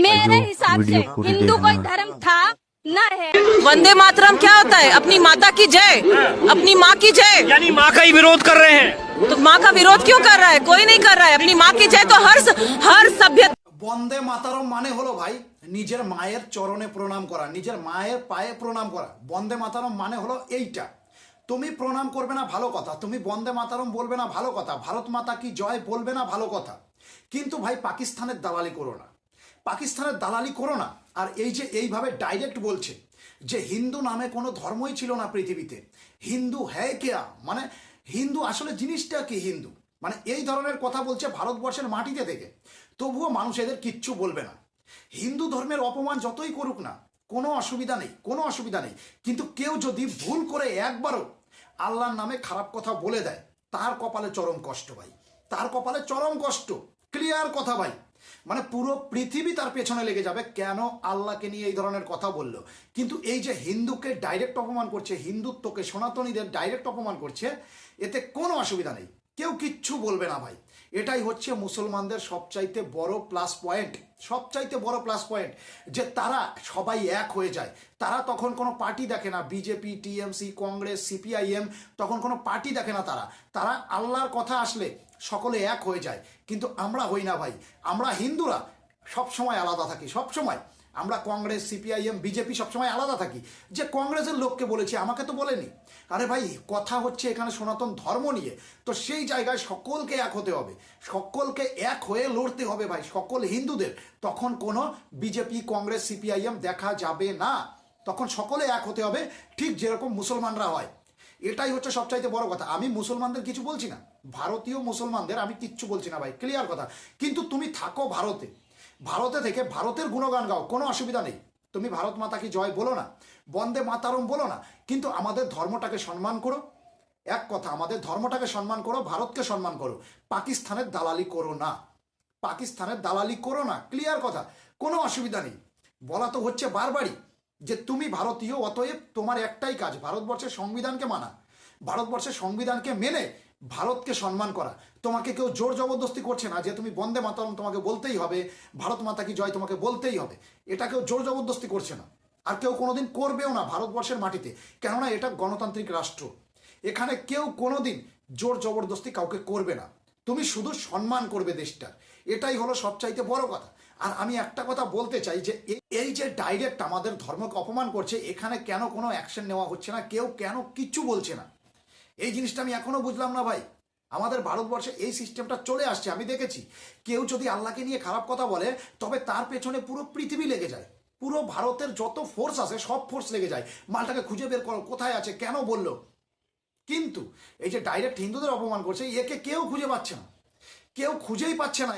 मेरे आइयो, हिसाब से वीडियो पूरी हिंदू कोई देखना। धर्म था न है वंदे मातरम क्या होता है अपनी माता की जय अपनी माँ की जय यानी माँ का ही विरोध कर रहे हैं तो माँ का विरोध क्यों कर रहा है कोई नहीं कर रहा है अपनी माँ की जय तो हर हर सभ्य বন্দে মাতারম মানে হলো ভাই নিজের মায়ের চরণে প্রণাম করা নিজের মায়ের পায়ে প্রণাম করা বন্দে মাতারম মানে হলো এইটা তুমি প্রণাম করবে না ভালো কথা তুমি বন্দে মাতারম বলবে না ভালো কথা ভারত মাতা কি জয় বলবে না ভালো কথা কিন্তু ভাই পাকিস্তানের দালালি করো না পাকিস্তানের দালালি করো না। আর এই যে এইভাবে ডাইরেক্ট বলছে যে হিন্দু নামে কোনো ধর্মই ছিল না পৃথিবীতে। হিন্দু হ্যায় কেয়া? মানে হিন্দু আসলে জিনিসটা কি হিন্দু? মানে এই ধরনের কথা বলছে ভারতবর্ষের মাটিতে থেকে। তবুও মানুষ এদের কিচ্ছু বলবে না। হিন্দু ধর্মের অপমান যতই করুক না, কোনো অসুবিধা নেই, কোনো অসুবিধা নেই। কিন্তু কেউ যদি ভুল করে একবারও আল্লাহর নামে খারাপ কথা বলে দেয়, তার কপালে চরম কষ্ট ভাই। তার কপালে চরম কষ্ট। ক্লিয়ার কথা ভাই। মানে পুরো পৃথিবী তার পেছনে লেগে যাবে কেন আল্লাহকে নিয়ে এই ধরনের কথা বলল। কিন্তু এই যে হিন্দুকে ডাইরেক্ট অপমান করছে, হিন্দুত্বকে সনাতনীদের ডাইরেক্ট অপমান করছে, এতে কোনো অসুবিধা নেই। কেউ কিচ্ছু বলবে না ভাই। এটাই হচ্ছে মুসলমানদের সবচাইতে বড় প্লাস পয়েন্ট সবচাইতে বড় প্লাস পয়েন্ট যে তারা সবাই এক হয়ে যায়। তারা তখন কোনো পার্টি দেখে না। বিজেপি টিএমসি কংগ্রেস সিপিআইএম তখন কোনো পার্টি দেখে না তারা। তারা আল্লাহর কথা আসলে সকলে এক হয়ে যায়। কিন্তু আমরা হই না ভাই। আমরা হিন্দুরা সব সময় আলাদা থাকি সব সময় আমরা কংগ্রেস, সিপিআইএম, বিজেপি সবসময় আলাদা থাকি। যে কংগ্রেসের লোককে বলেছি, আমাকে তো বলেনি। আরে ভাই, কথা হচ্ছে এখানে সনাতন ধর্ম নিয়ে। তো সেই জায়গায় সকলকে এক হতে হবে। সকলকে এক হয়ে লড়তে হবে ভাই, সকল হিন্দুদের। তখন কোনো বিজেপি, কংগ্রেস, সিপিআইএম দেখা যাবে না। তখন সকলে এক হতে হবে, ঠিক যেরকম মুসলমানরা হয়। এটাই হচ্ছে সবচাইতে বড় কথা। আমি মুসলমানদের কিছু বলছি না। ভারতীয় মুসলমানদের আমি কিচ্ছু বলছি না ভাই ক্লিয়ার কথা। কিন্তু তুমি থাকো ভারতে। ভারতে থেকে ভারতের গুণগান গাও, কোনো অসুবিধা নেই। তুমি ভারত মাতা কি জয় বলো না? বন্দে মাতারম বলো না? কিন্তু আমাদের ধর্মটাকে সম্মান করো। এক কথা, আমাদের ধর্মটাকে সম্মান করো, ভারতকে সম্মান করো। পাকিস্তানের দালালি করো না। পাকিস্তানের দালালি করো না। ক্লিয়ার কথা। কোনো অসুবিধা নেই। বলা তো হচ্ছে বারবারই যে তুমি ভারতীয়, অতএব তোমার একটাই কাজ, ভারতবর্ষের সংবিধানকে মানা। ভারতবর্ষের সংবিধানকে মেনে ভারতকে সম্মান করা। তোমাকে কেউ জোর জবরদস্তি করছে না যে তুমি বন্দে মাতারম তোমাকে বলতেই হবে, ভারত মাতা কি জয় তোমাকে বলতেই হবে। এটা কেউ জোর জবরদস্তি করছে না। আর কেউ কোনোদিন করবেও না ভারতবর্ষের মাটিতে। কেননা এটা গণতান্ত্রিক রাষ্ট্র। এখানে কেউ কোনোদিন জোর জবরদস্তি কাউকে করবে না। তুমি শুধু সম্মান করবে দেশটার এটাই হলো সবচাইতে বড় কথা। আর আমি একটা কথা বলতে চাই যে এই- যে ডাইরেক্ট আমাদের ধর্মকে অপমান করছে, এখানে কেন কোনো অ্যাকশন নেওয়া হচ্ছে না? কেউ কেন কিচ্ছু বলছে না? এই জিনিসটা আমি এখনও বুঝলাম না ভাই। আমাদের ভারতবর্ষে এই সিস্টেমটা চলে আসছে, আমি দেখেছি। কেউ যদি আল্লাহকে নিয়ে খারাপ কথা বলে, তবে তার পেছনে পুরো পৃথিবী লেগে যায়। পুরো ভারতের যত ফোর্স আছে, সব ফোর্স লেগে যায়। মালটাকে খুঁজে বের করো, কোথায় আছে, কেন বলল? কিন্তু এই যে ডাইরেক্ট হিন্দুদের অপমান করছে, একে কেউ খুঁজে পাচ্ছে না। কেউ খুঁজেই পাচ্ছে না।